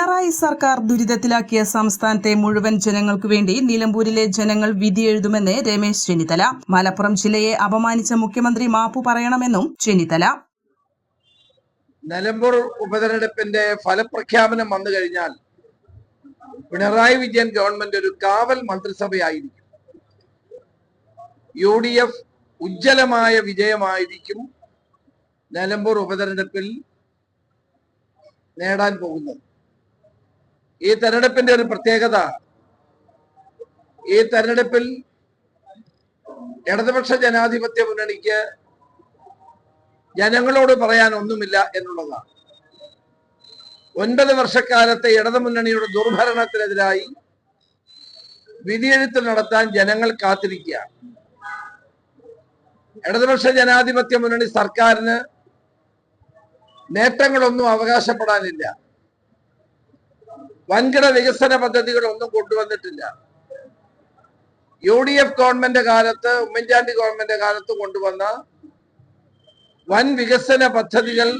Pinarayi സർക്കാർ ദുരിതത്തിലാക്കിയ സംസ്ഥാനത്തെ മുഴുവൻ ജനങ്ങൾക്കു വേണ്ടി നിലമ്പൂരിലെ ജനങ്ങൾ വിധിയെഴുതുമെന്ന് രമേശ് ചെന്നിത്തല. മലപ്പുറം ജില്ലയെ അപമാനിച്ച മുഖ്യമന്ത്രി മാപ്പു പറയണമെന്നും ചെന്നിത്തല. നിലമ്പൂർ ഉപതെരഞ്ഞെടുപ്പിന്റെ ഫലപ്രഖ്യാപനം വന്നു കഴിഞ്ഞാൽ പിണറായി വിജയൻ ഗവൺമെന്റ് ഒരു കാവൽ മന്ത്രിസഭയായിരിക്കും. യു ഡി എഫ് ഉജ്ജ്വലമായ വിജയമായിരിക്കും നിലമ്പൂർ ഉപതെരഞ്ഞെടുപ്പിൽ നേടാൻ പോകുന്നത്. ഈ തെരഞ്ഞെടുപ്പിന്റെ ഒരു പ്രത്യേകത ഈ തെരഞ്ഞെടുപ്പിൽ ഇടതുപക്ഷ ജനാധിപത്യ മുന്നണിക്ക് ജനങ്ങളോട് പറയാൻ ഒന്നുമില്ല എന്നുള്ളതാണ്. ഒൻപത് വർഷക്കാലത്തെ ഇടതുമുന്നണിയുടെ ദുർഭരണത്തിനെതിരായി വിധിയെഴുത്ത് നടത്താൻ ജനങ്ങൾ കാത്തിരിക്കുക. ഇടതുപക്ഷ ജനാധിപത്യ മുന്നണി സർക്കാരിന് നേട്ടങ്ങളൊന്നും അവകാശപ്പെടാനില്ല. വൻകിട വികസന പദ്ധതികളൊന്നും കൊണ്ടുവന്നിട്ടില്ല. യു ഡി എഫ് ഗവൺമെന്റ് കാലത്ത് ഉമ്മൻചാണ്ടി ഗവൺമെന്റ് കാലത്ത് കൊണ്ടുവന്ന വൻ വികസന പദ്ധതികൾ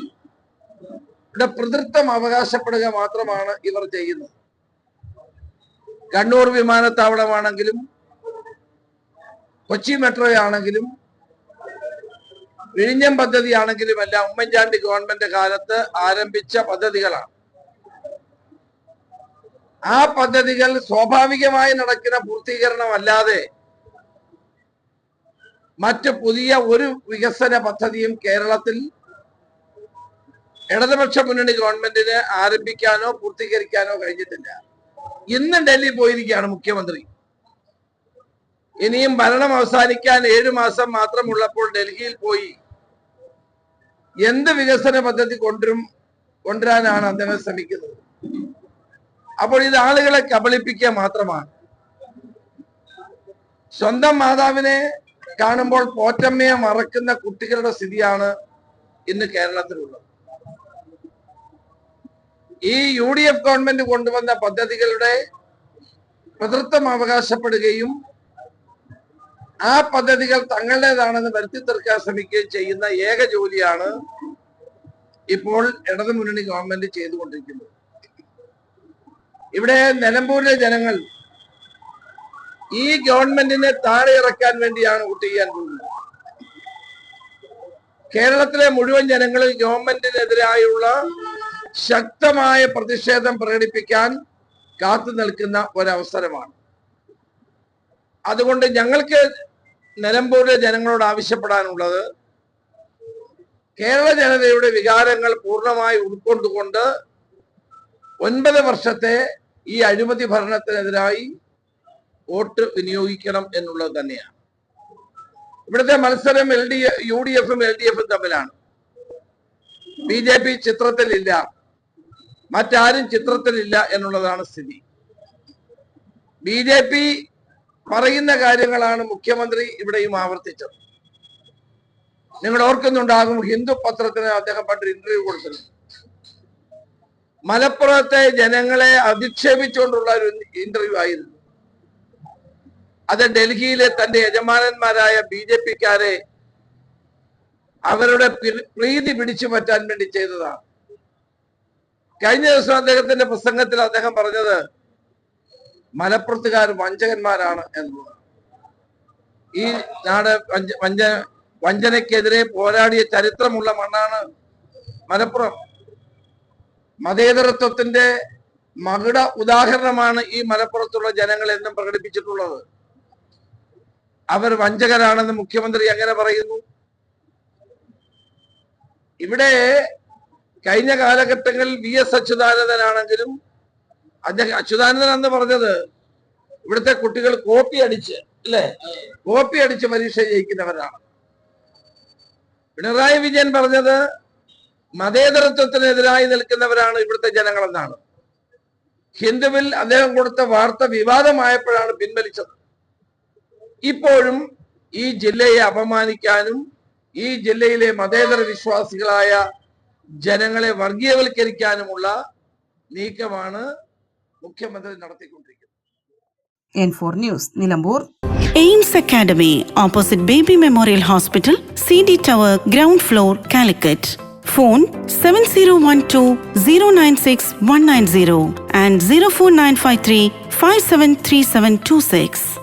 പ്രതൃത്വം അവകാശപ്പെടുക മാത്രമാണ് ഇവർ ചെയ്യുന്നത്. കണ്ണൂർ വിമാനത്താവളമാണെങ്കിലും കൊച്ചി മെട്രോ ആണെങ്കിലും വിഴിഞ്ഞം പദ്ധതിയാണെങ്കിലും എല്ലാം ഉമ്മൻചാണ്ടി ഗവൺമെന്റ് കാലത്ത് ആരംഭിച്ച പദ്ധതികളാണ്. ആ പദ്ധതികൾ സ്വാഭാവികമായി നടക്കുന്ന പൂർത്തീകരണമല്ലാതെ മറ്റ് പുതിയ ഒരു വികസന പദ്ധതിയും കേരളത്തിൽ ഇടതുപക്ഷ മുന്നണി ഗവൺമെന്റിന് ആരംഭിക്കാനോ പൂർത്തീകരിക്കാനോ കഴിഞ്ഞിട്ടില്ല. ഇന്ന് ഡൽഹി പോയിരിക്കുകയാണ് മുഖ്യമന്ത്രി. ഇനിയും ഭരണം അവസാനിക്കാൻ ഏഴു മാസം മാത്രമുള്ളപ്പോൾ ഡൽഹിയിൽ പോയി എന്ത് വികസന പദ്ധതി കൊണ്ടുവരും കൊണ്ടുവരാനാണ് അദ്ദേഹം ശ്രമിക്കുന്നത്. അപ്പോൾ ഇത് ആളുകളെ കബളിപ്പിക്കുക മാത്രമാണ്. സ്വന്തം മാതാവിനെ കാണുമ്പോൾ പോറ്റമ്മയെ മറക്കുന്ന കുട്ടികളുടെ സ്ഥിതിയാണ് ഇന്ന് കേരളത്തിലുള്ളത്. ഈ യു ഡി എഫ് ഗവൺമെന്റ് കൊണ്ടുവന്ന പദ്ധതികളുടെ പിതൃത്വം അവകാശപ്പെടുകയും ആ പദ്ധതികൾ തങ്ങളുടേതാണെന്ന് വരുത്തി തീർക്കാൻ ശ്രമിക്കുകയും ചെയ്യുന്ന ഏക ജോലിയാണ് ഇപ്പോൾ ഇടതുമുന്നണി ഗവൺമെന്റ് ചെയ്തുകൊണ്ടിരിക്കുന്നത്. ഇവിടെ നിലമ്പൂരിലെ ജനങ്ങൾ ഈ ഗവൺമെന്റിനെ താഴെ ഇറക്കാൻ വേണ്ടിയാണ് വോട്ട് ചെയ്യാൻ പോകുന്നത്. കേരളത്തിലെ മുഴുവൻ ജനങ്ങളും ഗവൺമെന്റിനെതിരായുള്ള ശക്തമായ പ്രതിഷേധം പ്രകടിപ്പിക്കാൻ കാത്തു നിൽക്കുന്ന ഒരവസരമാണ്. അതുകൊണ്ട് ഞങ്ങൾക്ക് നിലമ്പൂരിലെ ജനങ്ങളോട് ആവശ്യപ്പെടാനുള്ളത് കേരള ജനതയുടെ വികാരങ്ങൾ പൂർണമായി ഉൾക്കൊണ്ടുകൊണ്ട് ഒൻപത് വർഷത്തെ ഈ അഴിമതി ഭരണത്തിനെതിരായി വോട്ട് വിനിയോഗിക്കണം എന്നുള്ളത് തന്നെയാണ്. ഇവിടുത്തെ മത്സരം എൽ ഡി യു ഡി എഫും എൽ ഡി എഫും തമ്മിലാണ്. ബി ജെ പി ചിത്രത്തിലില്ല. മറ്റാരും ചിത്രത്തിലില്ല എന്നുള്ളതാണ് സ്ഥിതി. ബി ജെ പി പറയുന്ന കാര്യങ്ങളാണ് മുഖ്യമന്ത്രി ഇവിടെയും ആവർത്തിച്ചത്. നിങ്ങൾ ഓർക്കുന്നുണ്ടാകും ഹിന്ദു പത്രത്തിന് അദ്ദേഹം പണ്ട് ഇന്റർവ്യൂ കൊടുത്തിരുന്നു. മലപ്പുറത്തെ ജനങ്ങളെ അധിക്ഷേപിച്ചുകൊണ്ടുള്ള ഒരു ഇന്റർവ്യൂ ആയിരുന്നു. അത് ഡൽഹിയിലെ തന്റെ യജമാനന്മാരായ ബി ജെ പിക്കാരെ അവരുടെ പ്രീതി പിടിച്ചു പറ്റാൻ വേണ്ടി ചെയ്തതാണ്. കഴിഞ്ഞ ദിവസം അദ്ദേഹത്തിന്റെ പ്രസംഗത്തിൽ അദ്ദേഹം പറഞ്ഞത് മലപ്പുറത്തുകാർ വഞ്ചകന്മാരാണ് എന്നുള്ളത് ഈ നാട് വഞ്ച വഞ്ച വഞ്ചനയ്ക്കെതിരെ പോരാടിയ ചരിത്രമുള്ള മണ്ണാണ് മലപ്പുറം. മതേതരത്വത്തിന്റെ മകുട ഉദാഹരണമാണ് ഈ മലപ്പുറത്തുള്ള ജനങ്ങൾ എന്നും പ്രകടിപ്പിച്ചിട്ടുള്ളത്. അവർ വഞ്ചകരാണെന്ന് മുഖ്യമന്ത്രി അങ്ങനെ പറയുന്നു? ഇവിടെ കഴിഞ്ഞ കാലഘട്ടങ്ങളിൽ വി എസ് അച്യുതാനന്ദനാണെങ്കിലും അദ്ദേഹം അച്യുതാനന്ദൻ എന്ന് പറഞ്ഞത് ഇവിടുത്തെ കുട്ടികൾ കോപ്പി അടിച്ച് അല്ലെ? കോപ്പി അടിച്ച് പരീക്ഷ ജയിക്കുന്നവരാണ്. പിണറായി വിജയൻ പറഞ്ഞത് മതേതരത്വത്തിനെതിരായി നിൽക്കുന്നവരാണ് ഇവിടുത്തെ ജനങ്ങളെന്നാണ്. ഹിന്ദുവിൽ അദ്ദേഹം കൊടുത്ത വാർത്ത വിവാദമായപ്പോഴാണ് പിൻവലിച്ചത്. ഇപ്പോഴും ഈ ജില്ലയെ അപമാനിക്കാനും ഈ ജില്ലയിലെ മതേതര വിശ്വാസികളായ ജനങ്ങളെ വർഗീയവൽക്കരിക്കാനുമുള്ള നീക്കമാണ് മുഖ്യമന്ത്രി നടത്തിക്കൊണ്ടിരിക്കുന്നത്. News Nilambur aims academy opposite baby memorial hospital C D tower ground floor Calicut phone 7012-096-190 and 04953-573726.